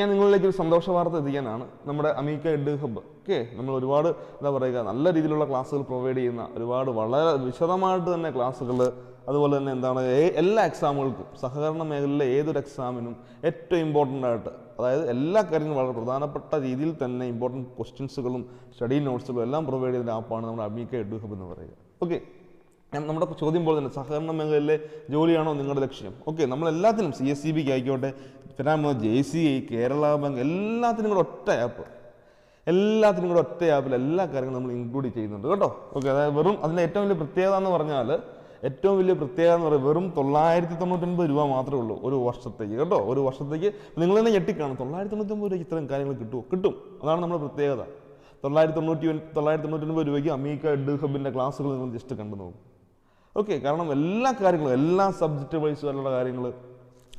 നിങ്ങളിലേക്ക് ഒരു സന്തോഷ വാർത്ത എത്തിക്കാനാണ്. നമ്മുടെ അമീക്ക എഡ് ഹബ്ബ് ഓക്കെ? നമ്മൾ ഒരുപാട് എന്താ പറയുക നല്ല രീതിയിലുള്ള ക്ലാസ്സുകൾ പ്രൊവൈഡ് ചെയ്യുന്ന ഒരുപാട് വളരെ വിശദമായിട്ട് തന്നെ ക്ലാസ്സുകൾ അതുപോലെ തന്നെ എന്താണ് എല്ലാ എക്സാമുകൾക്കും സഹകരണ മേഖലയിലെ ഏതൊരു എക്സാമിനും ഏറ്റവും ഇമ്പോർട്ടന്റ് ആയിട്ട് അതായത് എല്ലാ കാര്യങ്ങളും വളരെ പ്രധാനപ്പെട്ട രീതിയിൽ തന്നെ ഇമ്പോർട്ടന്റ് ക്വസ്റ്റ്യൻസുകളും സ്റ്റഡി നോട്ട്സുകളും എല്ലാം പ്രൊവൈഡ് ചെയ്യുന്ന ആപ്പാണ് നമ്മുടെ അമീക്ക എഡ് ഹബ് എന്ന് പറയുക. ഓക്കെ? ഞാൻ നമ്മുടെ ചോദ്യം പോലെ തന്നെ സഹകരണ മേഖലയിലെ ജോലിയാണോ നിങ്ങളുടെ ലക്ഷ്യം? ഓക്കെ നമ്മൾ എല്ലാത്തിനും സി എസ് സി ബിക്ക് ആയിക്കോട്ടെ ഫിനാമോ J C I Kerala bank എല്ലാത്തിനും കൂടെ ഒറ്റ ആപ്പ് എല്ലാത്തിനും കൂടെ ഒറ്റ ആപ്പിൽ എല്ലാ കാര്യങ്ങളും നമ്മൾ ഇൻക്ലൂഡ് ചെയ്യുന്നുണ്ട് കേട്ടോ. ഓക്കെ അതായത് വെറും അതിന്റെ ഏറ്റവും വലിയ പ്രത്യേകത എന്ന് പറഞ്ഞാൽ ഏറ്റവും വലിയ പ്രത്യേകത എന്ന് പറയുന്നത് വെറും തൊള്ളായിരത്തി തൊണ്ണൂറ്റൊൻപത് രൂപ മാത്രമേ ഉള്ളൂ ഒരു വർഷത്തേക്ക് കേട്ടോ. ഒരു വർഷത്തേക്ക് നിങ്ങൾ തന്നെ ഞെട്ടിക്കാണും തൊള്ളായിരത്തി തൊണ്ണൂറ്റൊമ്പത് രൂപയ്ക്ക് ഇത്രയും കാര്യങ്ങൾ കിട്ടുമോ കിട്ടും. അതാണ് നമ്മുടെ പ്രത്യേകത. തൊള്ളായിരത്തി തൊണ്ണൂറ്റി തൊള്ളായിരത്തി തൊണ്ണൂറ്റൊൻപത് രൂപയ്ക്ക് അമീക്ക എഡ് ഹബിന്റെ ക്ലാസ്സുകൾ നിങ്ങൾ ജസ്റ്റ് കണ്ടു നോക്കും. ഓക്കെ കാരണം എല്ലാ കാര്യങ്ങളും എല്ലാ സബ്ജക്റ്റ് വൈസ് വരെയുള്ള കാര്യങ്ങൾ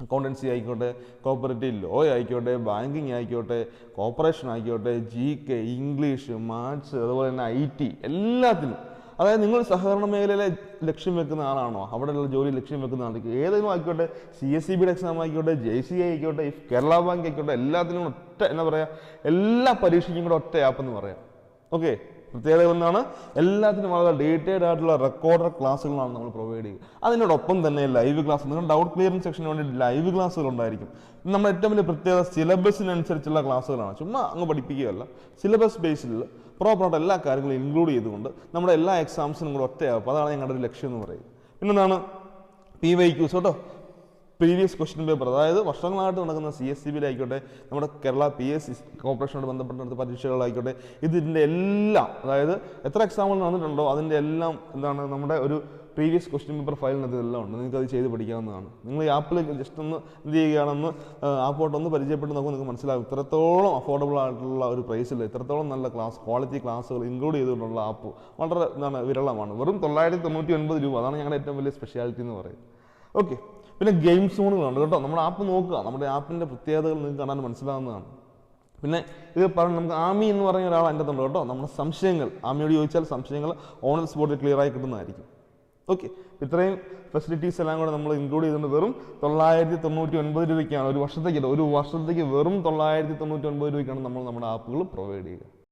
അക്കൗണ്ടൻസി ആയിക്കോട്ടെ കോപ്പറേറ്റീവ് ലോ ആയിക്കോട്ടെ ബാങ്കിങ് ആയിക്കോട്ടെ കോപ്പറേഷൻ ആയിക്കോട്ടെ ജി കെ ഇംഗ്ലീഷ് മാത്സ് അതുപോലെ തന്നെ ഐ ടി എല്ലാത്തിനും. അതായത് നിങ്ങൾ സഹകരണ മേഖലയിലെ ലക്ഷ്യം വെക്കുന്ന ആളാണോ? അവിടെയുള്ള ജോലി ലക്ഷ്യം വെക്കുന്ന ആൾക്ക് ഏതെങ്കിലും ആയിക്കോട്ടെ സി എസ് സി ബിയുടെ എക്സാം ആയിക്കോട്ടെ ജെ സി ഐ ആയിക്കോട്ടെ ഇഫ് കേരള ബാങ്ക് ആയിക്കോട്ടെ എല്ലാത്തിനും ഒറ്റ എന്താ പറയുക എല്ലാ പരീക്ഷയ്ക്കും കൂടെ ഒറ്റ ആപ്പ് എന്ന് പറയാം. ഓക്കെ പ്രത്യേകത ഒന്നാണ് എല്ലാത്തിനും വളരെ ഡീറ്റെയിൽഡ് ആയിട്ടുള്ള റെക്കോർഡർ ക്ലാസ്സുകളാണ് നമ്മൾ പ്രൊവൈഡ് ചെയ്യുക. അതിനോടൊപ്പം തന്നെ ലൈവ് ക്ലാസ് നിങ്ങൾ ഡൗട്ട് ക്ലിയറിംഗ് സെക്ഷന് വേണ്ടി ലൈവ് ക്ലാസ്സുകൾ ഉണ്ടായിരിക്കും. നമ്മുടെ ഏറ്റവും വലിയ പ്രത്യേകത സിലബസിനനുസരിച്ചുള്ള ക്ലാസ്സുകളാണ്. ചുമ്മാ അങ്ങ് പഠിപ്പിക്കുകയല്ല. സിലബസ് ബേസിൽ പ്രോപ്പറായിട്ട് എല്ലാ കാര്യങ്ങളും ഇൻക്ലൂഡ് ചെയ്തുകൊണ്ട് നമ്മുടെ എല്ലാ എക്സാംസിനും കൂടെ ഒറ്റയാകും അതാണ് ഞങ്ങളുടെ ഒരു ലക്ഷ്യം എന്ന് പറയുന്നത്. പിന്നെന്താണ്? പി വൈ ക്യൂസ് കേട്ടോ. പ്രീവിയസ് ക്വസ്റ്റ്യൻ പേപ്പർ അതായത് വർഷങ്ങളായിട്ട് നടക്കുന്ന സി എസ് സി ബിയിലായിക്കോട്ടെ നമ്മുടെ കേരള പി എസ് സി കോർപ്പറേഷനോട് ബന്ധപ്പെട്ട പരീക്ഷകളായിക്കോട്ടെ ഇതിന്റെ എല്ലാം അതായത് എത്ര എക്സാമ്പിൾ നടന്നിട്ടുണ്ടോ അതിന്റെ എല്ലാം എന്താണ് നമ്മുടെ ഒരു പ്രീവിയസ് ക്വസ്റ്റ്യൻ പേപ്പർ ഫയലിനകത്ത് ഇതെല്ലാം ഉണ്ട്. നിങ്ങൾക്ക് അത് ചെയ്ത് പഠിക്കാവുന്നതാണ്. നിങ്ങൾ ഈ ആപ്പിൽ ജസ്റ്റ് ഒന്ന് എന്ത് ചെയ്യുകയാണെന്ന് ആപ്പോട്ട് ഒന്ന് പരിചയപ്പെട്ട് നോക്കുമ്പോൾ നിങ്ങൾക്ക് മനസ്സിലാകും. ഇത്രത്തോളം അഫോർഡബിൾ ആയിട്ടുള്ള ഒരു പ്രൈസിൽ ഇത്രത്തോളം നല്ല ക്ലാസ് ക്വാളിറ്റി ക്ലാസ്സുകൾ ഇൻക്ലൂഡ് ചെയ്തുകൊണ്ടുള്ള ആപ്പ് വളരെ എന്താണ് വിരളമാണ്. വെറും തൊള്ളായിരത്തി തൊണ്ണൂറ്റി ഒൻപത് രൂപ. അതാണ് ഞങ്ങളുടെ ഏറ്റവും വലിയ സ്പെഷ്യാലിറ്റി എന്ന് പറയുന്നത്. ഓക്കെ പിന്നെ ഗെയിം സോണുകളുണ്ട് കേട്ടോ. നമ്മുടെ ആപ്പ് നോക്കുക. നമ്മുടെ ആപ്പിന്റെ പ്രത്യേകതകൾ നിങ്ങൾക്ക് കാണാൻ മനസ്സിലാവുന്നതാണ്. പിന്നെ ഇത് പറഞ്ഞു നമുക്ക് ആമി എന്ന് പറഞ്ഞ ഒരാൾ അതിന്റെ ഉണ്ട് കേട്ടോ. നമ്മുടെ സംശയങ്ങൾ. ആമിയോട് ചോദിച്ചാൽ സംശയങ്ങൾ ഓൺ സ്പോട്ടിൽ ക്ലിയർ ആയി കിട്ടുന്നതായിരിക്കും. ഓക്കെ ഇത്രയും ഫെസിലിറ്റീസ് എല്ലാം കൂടെ നമ്മൾ ഇൻക്ലൂഡ് ചെയ്തിട്ടുണ്ട്. വെറും തൊള്ളായിരത്തി തൊണ്ണൂറ്റി ഒൻപത് രൂപയ്ക്കാണ്. ഒരു വർഷത്തേക്ക് ഒരു വർഷത്തേക്ക് വെറും തൊള്ളായിരത്തി തൊണ്ണൂറ്റി ഒൻപത് രൂപയ്ക്കാണ് നമ്മൾ നമ്മുടെ ആപ്പുകൾ പ്രൊവൈഡ് ചെയ്യുക.